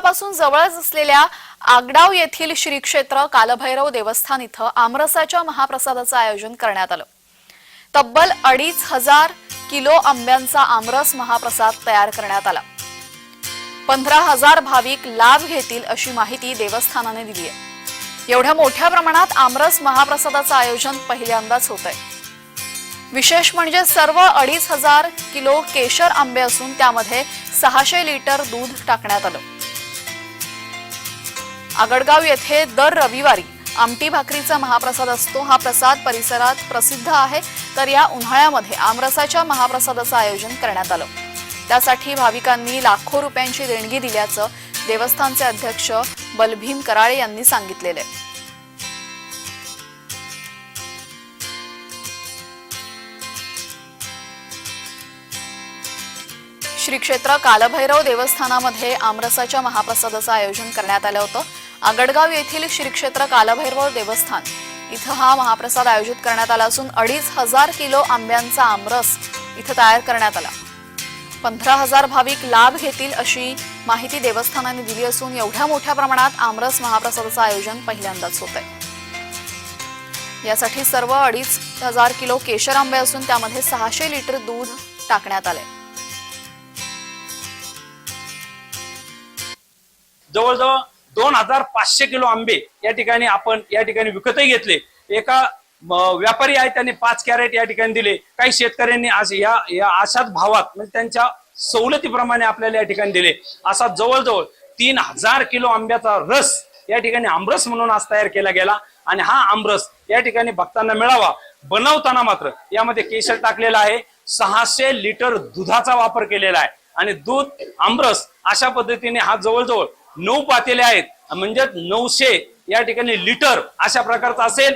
शहरापासून जवळच असलेल्या आगडाव येथील श्री क्षेत्र कालभैरव देवस्थान इथं आमरसाच्या महाप्रसादाचं आयोजन करण्यात आलं. तब्बल अडीच हजार किलो आंब्यांचा आमरस महाप्रसाद तयार करण्यात आला. पंधरा हजार भाविक लाभ घेतील अशी माहिती देवस्थानाने दिली आहे. एवढ्या मोठ्या प्रमाणात आमरस महाप्रसादाचं आयोजन पहिल्यांदाच होत आहे. विशेष म्हणजे सर्व अडीच हजार किलो केशर आंबे असून त्यामध्ये सहाशे लिटर दूध टाकण्यात आलं. आगडगाव येथे दर रविवारी आमटी भाकरीचा महाप्रसाद असतो. हा प्रसाद परिसरात प्रसिद्ध आहे. तर या उन्हाळ्यामध्ये आमरसाच्या महाप्रसादाचं आयोजन करण्यात आलं. त्यासाठी भाविकांनी लाखो रुपयांची देणगी दिल्याचं देवस्थानचे अध्यक्ष बलभीम कराळे यांनी सांगितलेलं आहे. श्री क्षेत्र कालभैरव देवस्थानामध्ये आमरसाच्या महाप्रसादाचं आयोजन करण्यात आलं होतं. आगडगाव येथील श्री क्षेत्र कालभैरव देवस्थान. इथं हा महाप्रसाद आयोजित करण्यात आला असून अडीच हजार किलो आंब्यांचा आमरस इथं तयार करण्यात आला. पंधरा हजार भाविक लाभ घेतील अशी माहिती देवस्थानाने दिली असून एवढ्या मोठ्या प्रमाणात आमरस महाप्रसादाचं आयोजन पहिल्यांदाच होत आहे. यासाठी सर्व अडीच हजार किलो केशर आंबे असून त्यामध्ये सहाशे लिटर दूध टाकण्यात आले जवळजवळ दोन हजार पाचशे किलो आंबे या ठिकाणी आपण या ठिकाणी विकतही घेतले. एका व्यापारी आहे त्यांनी पाच कॅरेट या ठिकाणी दिले. काही शेतकऱ्यांनी आज या या अशाच भावात म्हणजे त्यांच्या सवलतीप्रमाणे आपल्याला या ठिकाणी दिले. असा जवळजवळ तीन हजार किलो आंब्याचा रस या ठिकाणी आमरस म्हणून आज तयार केला गेला. आणि हा आमरस या ठिकाणी भक्तांना मिळावा बनवताना मात्र यामध्ये केशर टाकलेला आहे. सहाशे लिटर दुधाचा वापर केलेला आहे. आणि दूध आमरस अशा पद्धतीने हा जवळजवळ नऊ पातेले आहेत. म्हणजे नऊशे या ठिकाणी लिटर अशा प्रकारचा असेल.